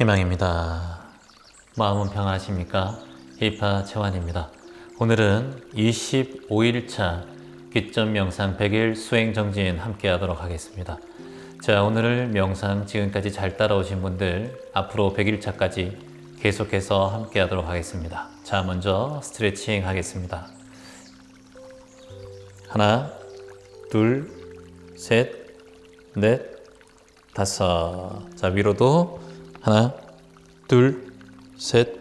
희망입니다. 마음은 평안하십니까? 힙하 채환입니다. 오늘은 25일차 기점 명상 100일 수행 정진 함께 하도록 하겠습니다. 자, 오늘 명상 지금까지 잘 따라오신 분들 앞으로 100일차까지 계속해서 함께 하도록 하겠습니다. 자, 먼저 스트레칭 하겠습니다. 하나, 둘, 셋, 넷, 다섯. 자, 위로도 하나, 둘, 셋,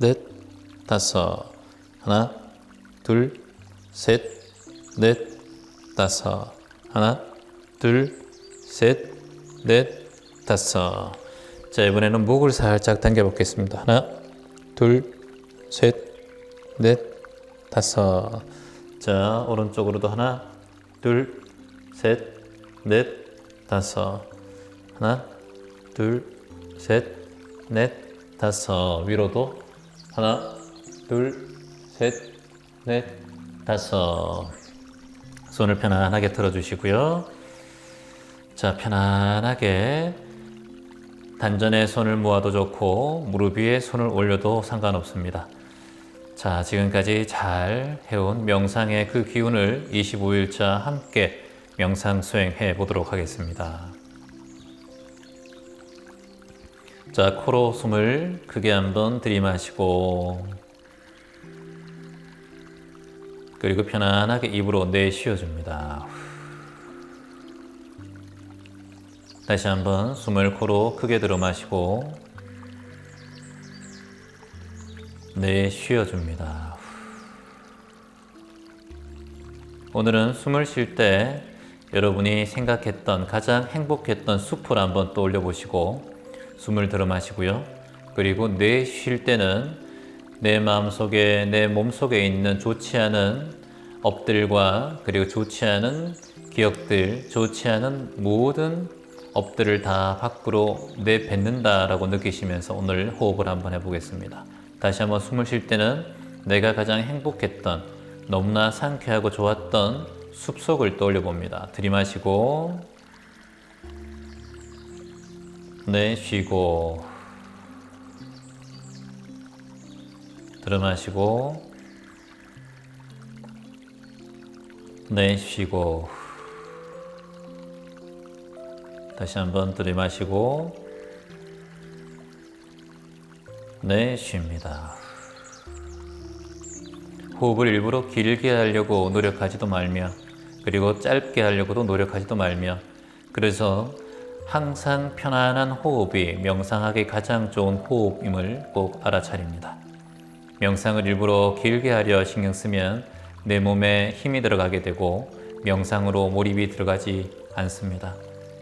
넷, 다섯. 하나, 둘, 셋, 넷, 다섯. 하나, 둘, 셋, 넷, 다섯. 자, 이번에는 목을 살짝 당겨 보겠습니다. 하나, 둘, 셋, 넷, 다섯. 자, 오른쪽으로도 하나, 둘, 셋, 넷, 다섯. 하나, 둘, 셋, 넷, 다섯. 위로도 하나, 둘, 셋, 넷, 다섯. 손을 편안하게 틀어주시고요. 자, 편안하게 단전에 손을 모아도 좋고 무릎 위에 손을 올려도 상관없습니다. 자, 지금까지 잘 해온 명상의 그 기운을 25일차 함께 명상 수행해 보도록 하겠습니다. 자, 코로 숨을 크게 한번 들이마시고 그리고 편안하게 입으로 내쉬어줍니다. 다시 한번 숨을 코로 크게 들어 마시고 내쉬어줍니다. 오늘은 숨을 쉴 때 여러분이 생각했던 가장 행복했던 숲을 한번 떠올려 보시고 숨을 들어 마시고요. 그리고 내쉴 때는 내 마음속에 내 몸속에 있는 좋지 않은 업들과 그리고 좋지 않은 기억들, 좋지 않은 모든 업들을 다 밖으로 내뱉는다라고 느끼시면서 오늘 호흡을 한번 해보겠습니다. 다시 한번 숨을 쉴 때는 내가 가장 행복했던 너무나 상쾌하고 좋았던 숲속을 떠올려 봅니다. 들이마시고 내쉬고 들어마시고 내쉬고 다시 한번 들이마시고 내쉽니다. 호흡을 일부러 길게 하려고 노력하지도 말며 그리고 짧게 하려고도 노력하지도 말며 그래서 항상 편안한 호흡이 명상하기 가장 좋은 호흡임을 꼭 알아차립니다. 명상을 일부러 길게 하려 신경 쓰면 내 몸에 힘이 들어가게 되고 명상으로 몰입이 들어가지 않습니다.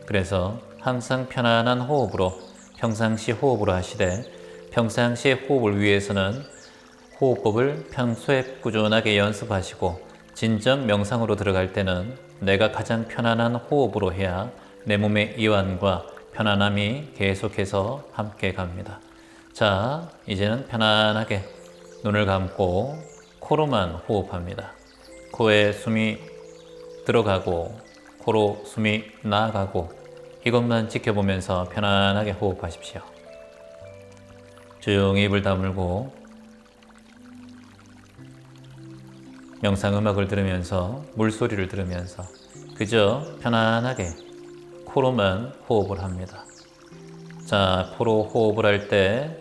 그래서 항상 편안한 호흡으로 평상시 호흡으로 하시되 평상시 호흡을 위해서는 호흡법을 평소에 꾸준하게 연습하시고 진정 명상으로 들어갈 때는 내가 가장 편안한 호흡으로 해야 내 몸의 이완과 편안함이 계속해서 함께 갑니다. 자, 이제는 편안하게 눈을 감고 코로만 호흡합니다. 코에 숨이 들어가고 코로 숨이 나가고 이것만 지켜보면서 편안하게 호흡하십시오. 조용히 입을 다물고 명상 음악을 들으면서 물소리를 들으면서 그저 편안하게 코로만 호흡을 합니다. 자, 코로 호흡을 할 때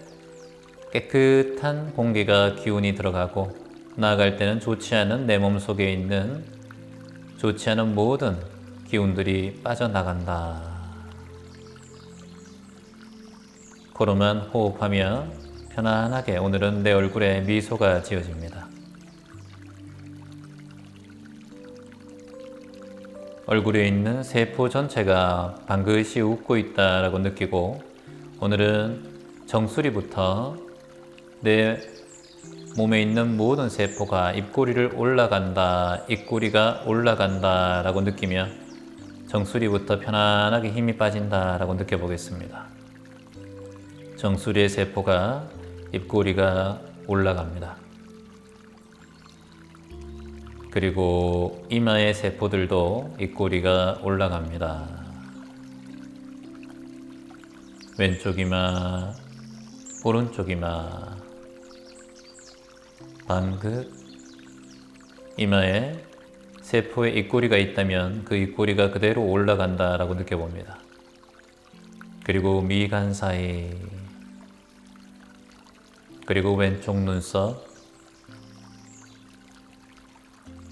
깨끗한 공기가 기운이 들어가고 나아갈 때는 좋지 않은 내 몸 속에 있는 좋지 않은 모든 기운들이 빠져나간다. 코로만 호흡하며 편안하게 오늘은 내 얼굴에 미소가 지어집니다. 얼굴에 있는 세포 전체가 방긋이 웃고 있다라고 느끼고 오늘은 정수리부터 내 몸에 있는 모든 세포가 입꼬리를 올라간다, 입꼬리가 올라간다 라고 느끼며 정수리부터 편안하게 힘이 빠진다 라고 느껴보겠습니다. 정수리의 세포가 입꼬리가 올라갑니다. 그리고 이마의 세포들도 입꼬리가 올라갑니다. 왼쪽 이마 오른쪽 이마 방긋 이마에 세포에 입꼬리가 있다면 그 입꼬리가 그대로 올라간다라고 느껴봅니다. 그리고 미간 사이 그리고 왼쪽 눈썹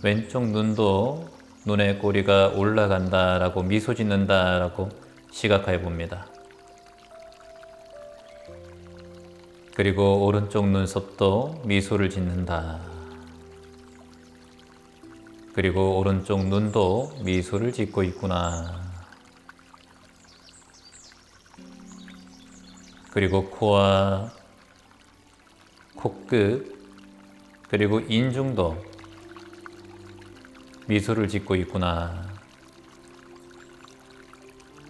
왼쪽 눈도 눈의 꼬리가 올라간다라고 미소 짓는다라고 시각해 봅니다. 그리고 오른쪽 눈썹도 미소를 짓는다. 그리고 오른쪽 눈도 미소를 짓고 있구나. 그리고 코와 코끝, 그리고 인중도 미소를 짓고 있구나.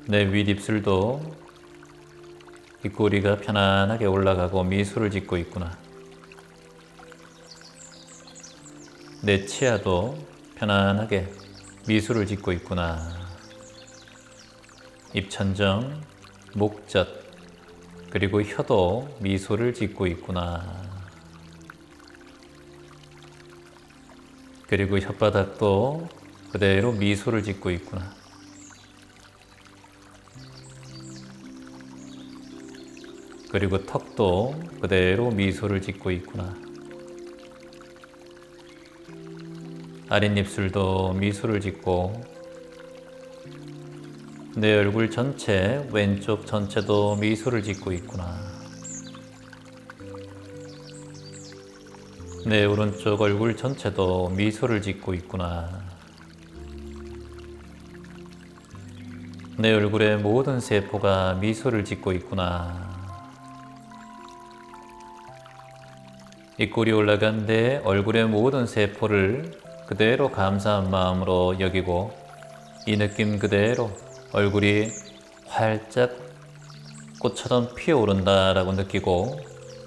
내 윗입술도 입꼬리가 편안하게 올라가고 미소를 짓고 있구나. 내 치아도 편안하게 미소를 짓고 있구나. 입천정, 목젖, 그리고 혀도 미소를 짓고 있구나. 그리고 혓바닥도 그대로 미소를 짓고 있구나. 그리고 턱도 그대로 미소를 짓고 있구나. 아랫입술도 미소를 짓고 내 얼굴 전체, 왼쪽 전체도 미소를 짓고 있구나. 내 오른쪽 얼굴 전체도 미소를 짓고 있구나. 내 얼굴의 모든 세포가 미소를 짓고 있구나. 입꼬리 올라간 내 얼굴의 모든 세포를 그대로 감사한 마음으로 여기고 이 느낌 그대로 얼굴이 활짝 꽃처럼 피어오른다라고 느끼고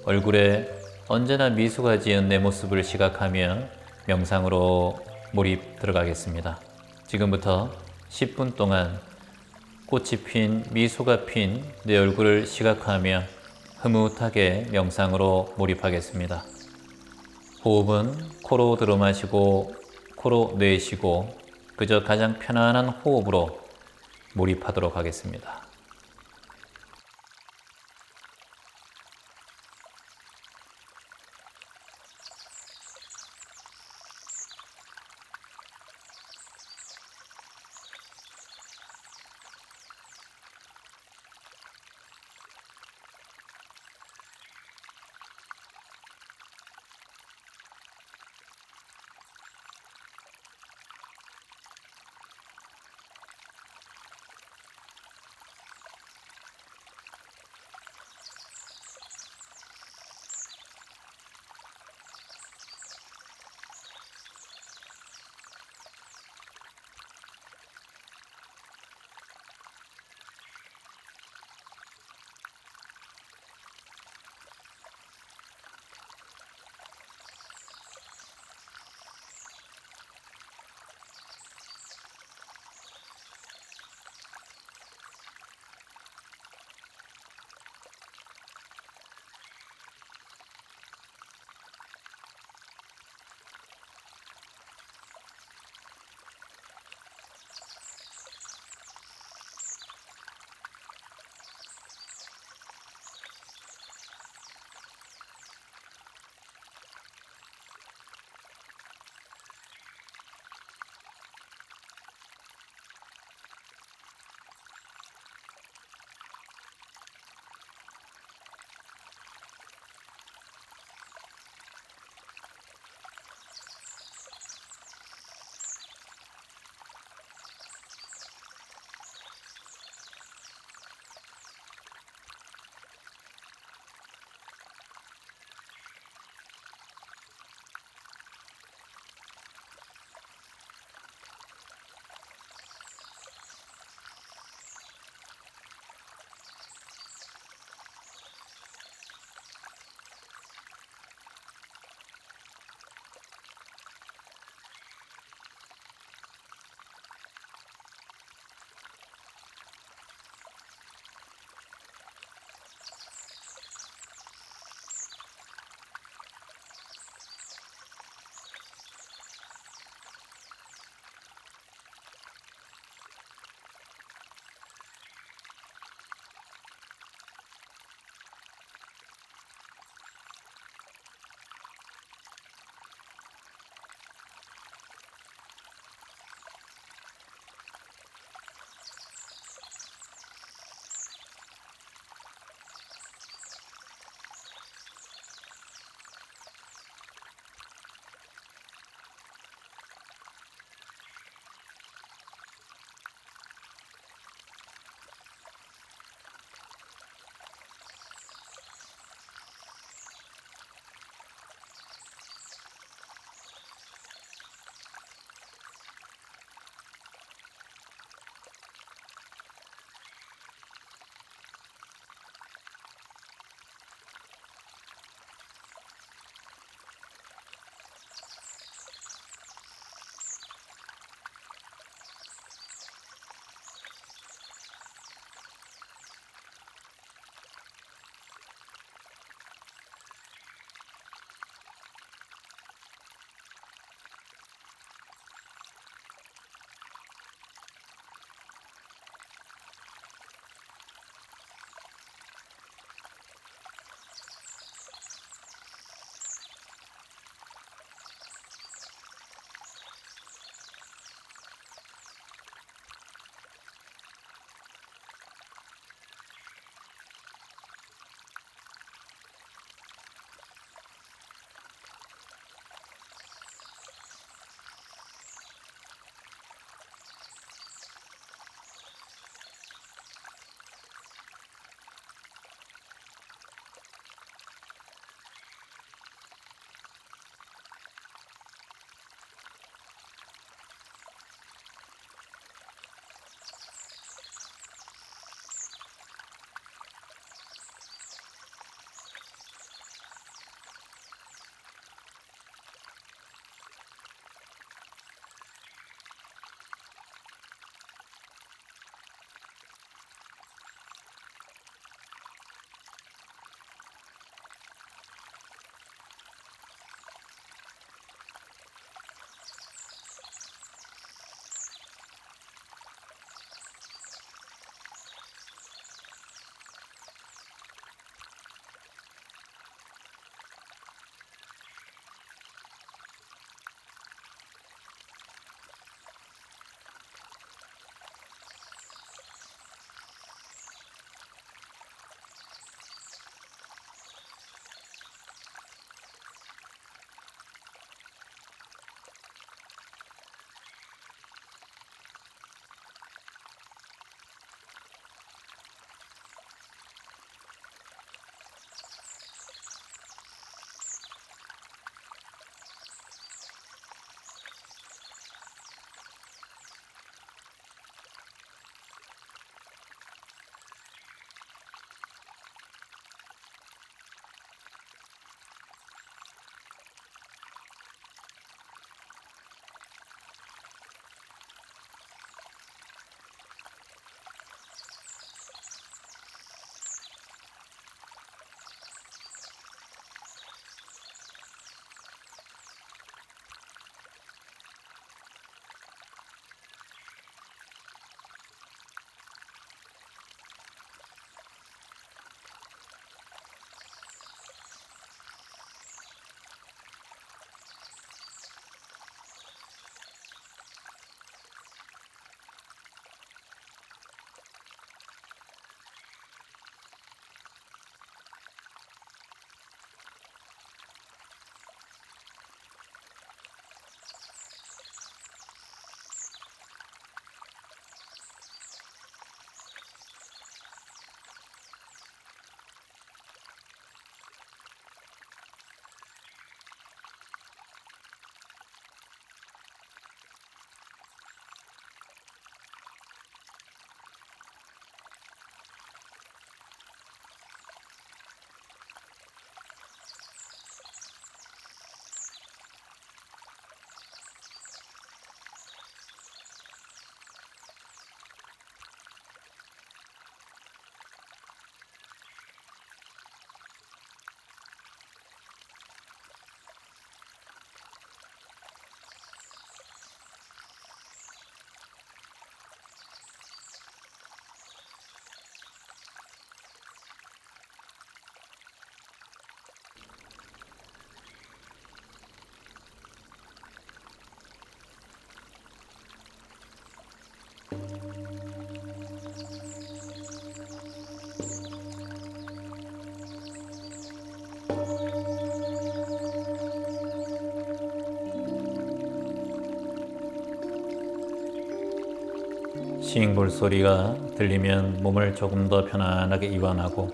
얼굴에 언제나 미소가 지은 내 모습을 시각하며 명상으로 몰입 들어가겠습니다. 지금부터 10분 동안 꽃이 핀 미소가 핀 내 얼굴을 시각하며 흐뭇하게 명상으로 몰입하겠습니다. 호흡은 코로 들어 마시고 코로 내쉬고 그저 가장 편안한 호흡으로 몰입하도록 하겠습니다. 싱볼 소리가 들리면 몸을 조금 더 편안하게 이완하고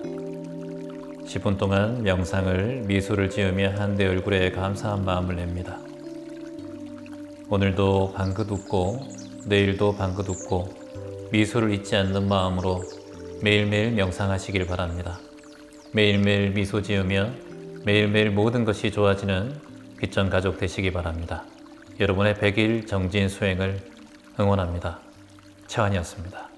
10분 동안 명상을 미소를 지으며 한대 얼굴에 감사한 마음을 냅니다. 오늘도 방긋 웃고 내일도 방긋 웃고 미소를 잊지 않는 마음으로 매일매일 명상하시길 바랍니다. 매일매일 미소 지으며 매일매일 모든 것이 좋아지는 귀천 가족 되시기 바랍니다. 여러분의 100일 정진 수행을 응원합니다. 채환이었습니다.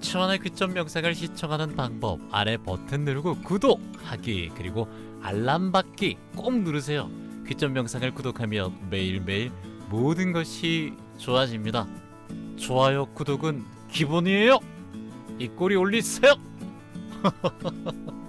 채환의 귀점 명상을 시청하는 방법 아래 버튼 누르고 구독하기 그리고 알람 받기 꼭 누르세요. 귀점 명상을 구독하면 매일매일 모든 것이 좋아집니다. 좋아요, 구독은 기본이에요. 이 꼬리 올리세요.